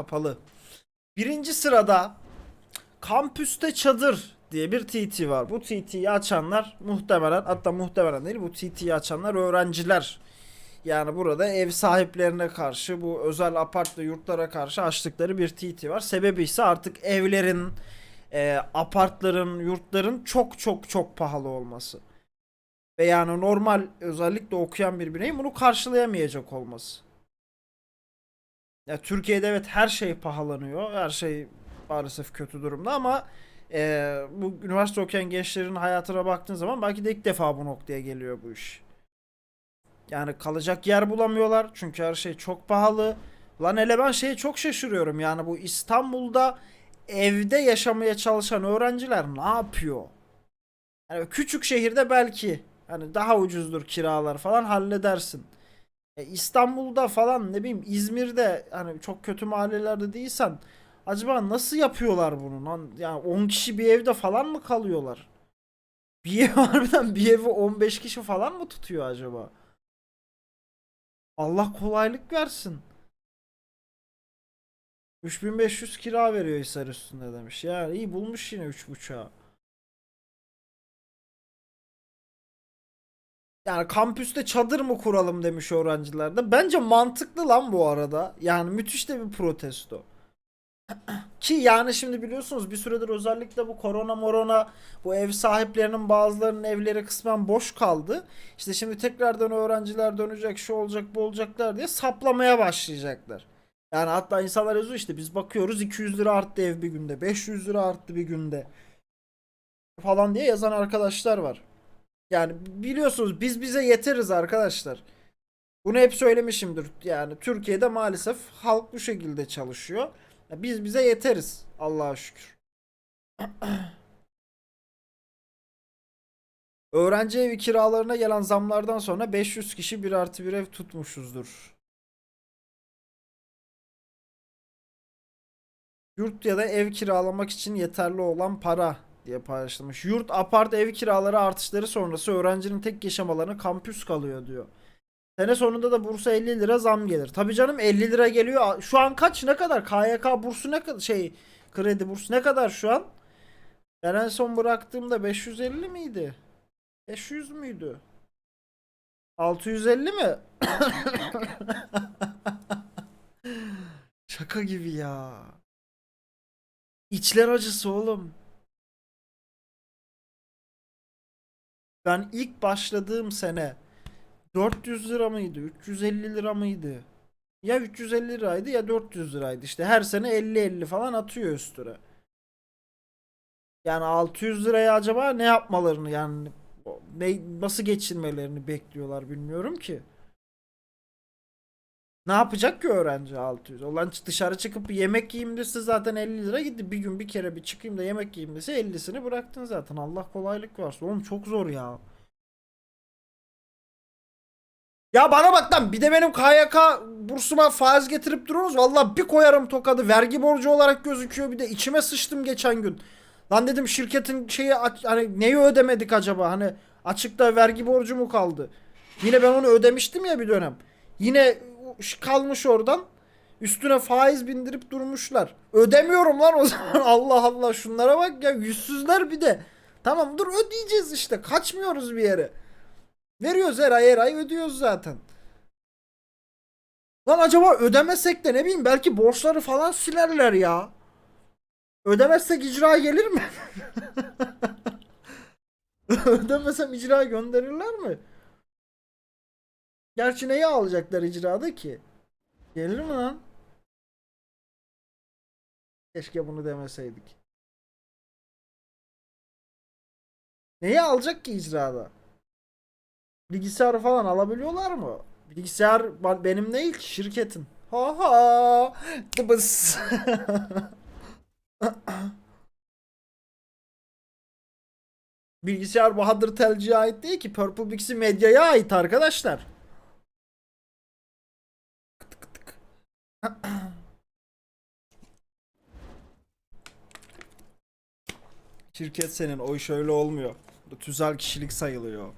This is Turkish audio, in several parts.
kapalı. Birinci sırada kampüste çadır diye bir TT var. Bu TT'yi açanlar muhtemelen hatta muhtemelen değil bu TT'yi açanlar öğrenciler. Yani burada ev sahiplerine karşı bu özel apart ve yurtlara karşı açtıkları bir TT var. Sebebi ise artık evlerin, e, apartların, yurtların çok çok çok pahalı olması. Ve yani normal özellikle okuyan bir bireyin bunu karşılayamayacak olması. Ya Türkiye'de evet her şey pahalanıyor. Her şey maalesef kötü durumda ama e, bu üniversite okuyan gençlerin hayatına baktığın zaman belki de ilk defa bu noktaya geliyor bu iş. Yani kalacak yer bulamıyorlar çünkü her şey çok pahalı. Lan hele ben şeye çok şaşırıyorum yani bu İstanbul'da evde yaşamaya çalışan öğrenciler ne yapıyor? Yani küçük şehirde belki hani daha ucuzdur kiralar falan halledersin. E, İstanbul'da falan ne bileyim İzmir'de hani çok kötü mahallelerde değilsen acaba nasıl yapıyorlar bunu lan? Yani 10 kişi bir evde falan mı kalıyorlar? Bir ev harbiden bir evi 15 kişi falan mı tutuyor acaba? Allah kolaylık versin. 3500 kira veriyor Hisar üstünde demiş. Yani iyi bulmuş yine 3.5'a. Yani kampüste çadır mı kuralım demiş öğrenciler de. Bence mantıklı lan bu arada. Yani müthiş de bir protesto. Ki yani şimdi biliyorsunuz bir süredir özellikle bu korona morona bu ev sahiplerinin bazılarının evleri kısmen boş kaldı. İşte şimdi tekrardan öğrenciler dönecek şu olacak bu olacaklar diye saplamaya başlayacaklar. Yani hatta insanlar yazıyor işte biz bakıyoruz 200 lira arttı ev bir günde 500 lira arttı bir günde falan diye yazan arkadaşlar var. Yani biliyorsunuz biz bize yeteriz arkadaşlar. Bunu hep söylemişimdir. Yani Türkiye'de maalesef halk bu şekilde çalışıyor. Biz bize yeteriz. Allah'a şükür. Öğrenci evi kiralarına gelen zamlardan sonra 500 kişi bir artı bir ev tutmuşuzdur. Yurt ya da ev kiralamak için yeterli olan para diye paylaşılmış. Yurt, apart, ev kiraları artışları sonrası öğrencinin tek yaşam alanı kampüs kalıyor diyor. Sene sonunda da bursa 50 lira zam gelir. Tabii canım 50 lira geliyor. Şu an kaç ne kadar? KYK bursu ne kadar şey kredi bursu ne kadar şu an? Ben en son bıraktığımda 550 miydi? 500 müydü? 650 mi? Şaka gibi ya. İçler acısı oğlum. Ben ilk başladığım sene 400 lira mıydı? 350 lira mıydı? Ya 350 liraydı ya 400 liraydı. İşte her sene 50-50 falan atıyor üstüne. Yani 600 liraya acaba ne yapmalarını yani ne, nasıl geçirmelerini bekliyorlar bilmiyorum ki. Ne yapacak ki öğrenci 600? Olan dışarı çıkıp yemek yiyeyim dese zaten 50 lira gitti. Bir gün bir kere bir çıkayım da yemek yiyeyim dese 50'sini bıraktın zaten. Allah kolaylık versin. Oğlum çok zor ya. Ya bana bak lan bir de benim KYK bursuma faiz getirip duruyorsunuz. Valla bir koyarım tokadı. Vergi borcu olarak gözüküyor. Bir de içime sıçtım geçen gün. Lan dedim şirketin şeyi hani neyi ödemedik acaba? Hani açıkta vergi borcu mu kaldı? Yine ben onu ödemiştim ya bir dönem. Yine kalmış oradan. Üstüne faiz bindirip durmuşlar. Ödemiyorum lan o zaman. Allah Allah şunlara bak ya yüzsüzler bir de. Tamam dur ödeyeceğiz işte. Kaçmıyoruz bir yere. Veriyoruz her ay her ay ödüyoruz zaten. Lan acaba ödemesek de ne bileyim belki borçları falan silerler ya. Ödemezsek icra gelir mi? Ödemesem icra gönderirler mi? Gerçi neyi alacaklar icrada ki? Gelir mi lan? Keşke bunu demeseydik. Neyi alacak ki icrada? Bilgisayar falan alabiliyorlar mı? Bilgisayar benim değil ki şirketin. Ha ha. Dıbıs. Bilgisayar Bahadır Telci'ye ait değil ki. Purple Pixie Medya'ya ait arkadaşlar. Şirket senin o iş öyle olmuyor. bu Tüzel kişilik sayılıyor.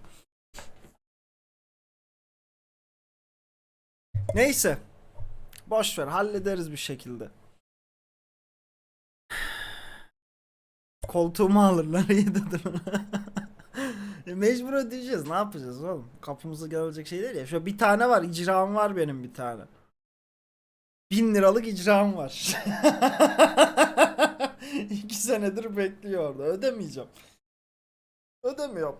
Neyse. Boş ver hallederiz bir şekilde. Koltuğumu alırlar iyi dedim. E, mecbur ödeyeceğiz. Ne yapacağız oğlum? Kapımıza gelecek şey değil ya. Şöyle bir tane var. icram var benim bir tane. Bin liralık icram var. İki senedir bekliyor orada. Ödemeyeceğim. Ödemiyorum.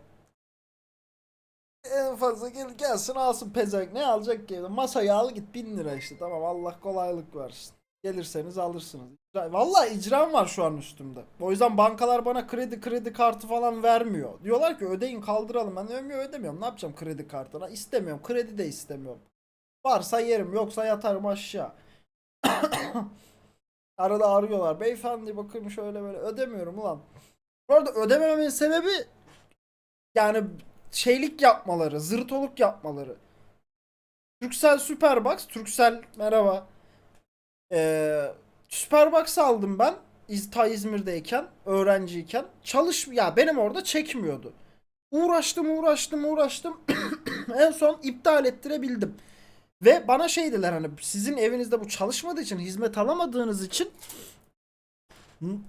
En fazla gel gelsin alsın pezevenk. Ne alacak ki? Masayı al git bin lira işte. Tamam Allah kolaylık versin. Gelirseniz alırsınız. Vallahi icram var şu an üstümde. O yüzden bankalar bana kredi kredi kartı falan vermiyor. Diyorlar ki ödeyin kaldıralım. Ben ödemiyorum ödemiyorum. Ne yapacağım kredi kartına? İstemiyorum. Kredi de istemiyorum. Varsa yerim yoksa yatarım aşağı. Arada arıyorlar. Beyefendi bakın şöyle böyle ödemiyorum ulan. Bu arada ödemememin sebebi yani şeylik yapmaları, zırtoluk yapmaları. Türksel Superbox, Türksel merhaba. Ee, Superbox aldım ben İz, ta İzmir'deyken, öğrenciyken. Çalış ya benim orada çekmiyordu. Uğraştım, uğraştım, uğraştım. en son iptal ettirebildim. Ve bana şey dediler hani sizin evinizde bu çalışmadığı için, hizmet alamadığınız için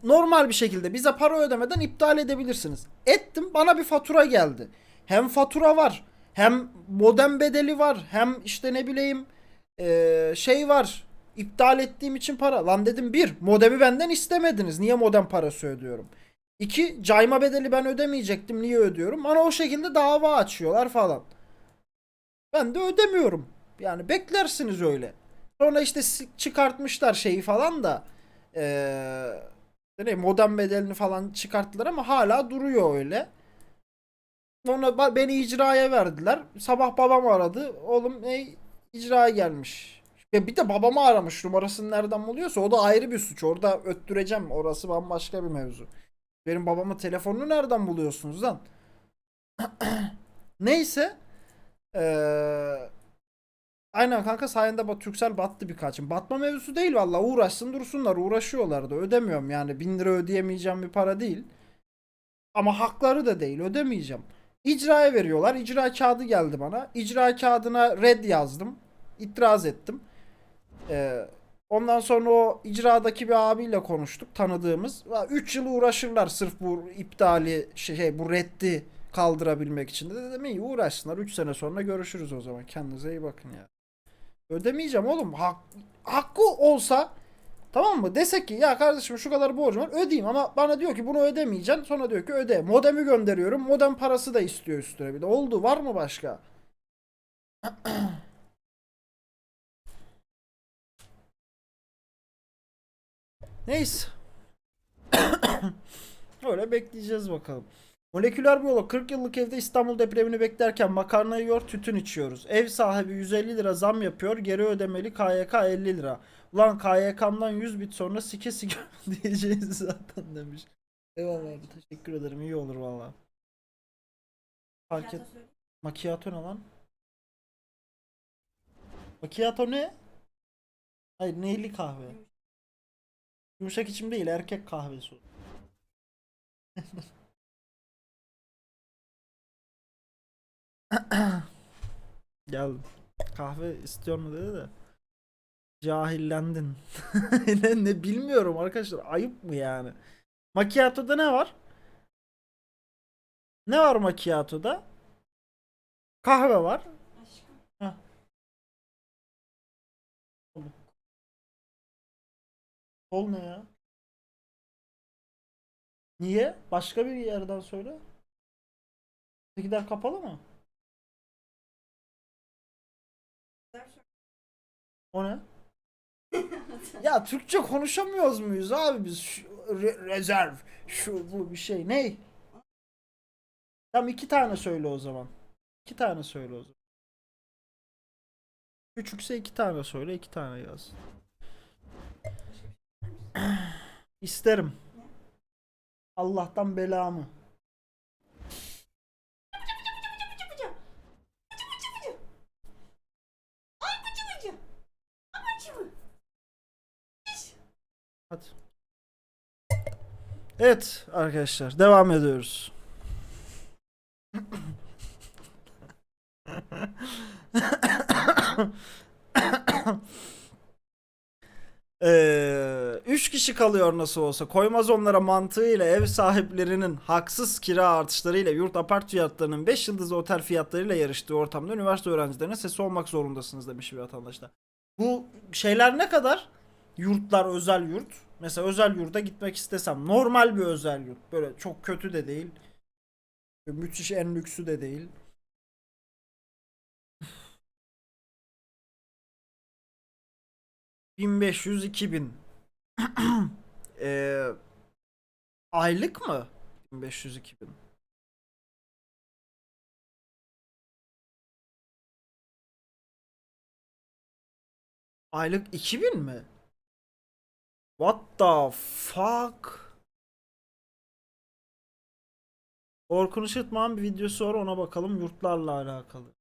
normal bir şekilde bize para ödemeden iptal edebilirsiniz. Ettim bana bir fatura geldi. Hem fatura var, hem modem bedeli var, hem işte ne bileyim eee, şey var. İptal ettiğim için para. Lan dedim bir, modemi benden istemediniz. Niye modem parası ödüyorum? İki, cayma bedeli ben ödemeyecektim. Niye ödüyorum? Bana o şekilde dava açıyorlar falan. Ben de ödemiyorum. Yani beklersiniz öyle. Sonra işte çıkartmışlar şeyi falan da eee ne modem bedelini falan çıkarttılar ama hala duruyor öyle. Sonra beni icraya verdiler. Sabah babam aradı. Oğlum ne icraya gelmiş. Ve bir de babamı aramış. Numarasını nereden buluyorsa o da ayrı bir suç. Orada öttüreceğim. Orası bambaşka bir mevzu. Benim babamın telefonunu nereden buluyorsunuz lan? Neyse. Eee Aynen kanka sayende bak Turkcell battı birkaçım. Batma mevzusu değil valla uğraşsın dursunlar uğraşıyorlar da ödemiyorum yani bin lira ödeyemeyeceğim bir para değil. Ama hakları da değil ödemeyeceğim. İcraya veriyorlar icra kağıdı geldi bana. İcra kağıdına red yazdım. İtiraz ettim. Ee, ondan sonra o icradaki bir abiyle konuştuk tanıdığımız. 3 yıl uğraşırlar sırf bu iptali şey bu reddi kaldırabilmek için de dedim iyi uğraşsınlar 3 sene sonra görüşürüz o zaman kendinize iyi bakın ya. Ödemeyeceğim oğlum. Hak, hakkı olsa tamam mı? Desek ki ya kardeşim şu kadar borcum var ödeyeyim ama bana diyor ki bunu ödemeyeceksin. Sonra diyor ki öde. Modemi gönderiyorum. Modem parası da istiyor üstüne bir de. Oldu. Var mı başka? Neyse. Öyle bekleyeceğiz bakalım. Moleküler biyolog 40 yıllık evde İstanbul depremini beklerken makarna yiyor tütün içiyoruz. Ev sahibi 150 lira zam yapıyor geri ödemeli KYK 50 lira. Ulan KYK'mdan 100 bit sonra sike sike diyeceğiz zaten demiş. Eyvallah abi teşekkür ederim iyi olur valla. Fark et. Macchiato ne lan? Macchiato ne? Hayır neyli kahve? Yumuşak içim değil erkek kahvesi. Gel kahve istiyor mu dedi de cahillendin. ne, ne bilmiyorum arkadaşlar ayıp mı yani? Macchiato'da ne var? Ne var macchiato'da? Kahve var. Kol ne ya? Niye? Başka bir yerden söyle. Gider kapalı mı? O ne? ya Türkçe konuşamıyoruz muyuz abi biz? Şu, re- rezerv. Şu bu bir şey. Ne? Tamam iki tane söyle o zaman. İki tane söyle o zaman. Küçükse iki tane söyle, iki tane yaz. İsterim. Allah'tan belamı. Hadi. Evet arkadaşlar devam ediyoruz. Ee, 3 kişi kalıyor nasıl olsa. Koymaz onlara mantığıyla ev sahiplerinin haksız kira artışlarıyla yurt apart fiyatlarının 5 yıldızlı otel fiyatlarıyla yarıştığı ortamda üniversite öğrencilerine sesi olmak zorundasınız demiş bir vatandaş da. Bu şeyler ne kadar? Yurtlar özel yurt. Mesela özel yurda gitmek istesem normal bir özel yurt. Böyle çok kötü de değil. Müthiş en lüksü de değil. ...1500-2000... Ee, aylık mı? 1500-2000. Aylık 2000 mi? What the fuck? Orkun Işıtman bir videosu var ona bakalım yurtlarla alakalı.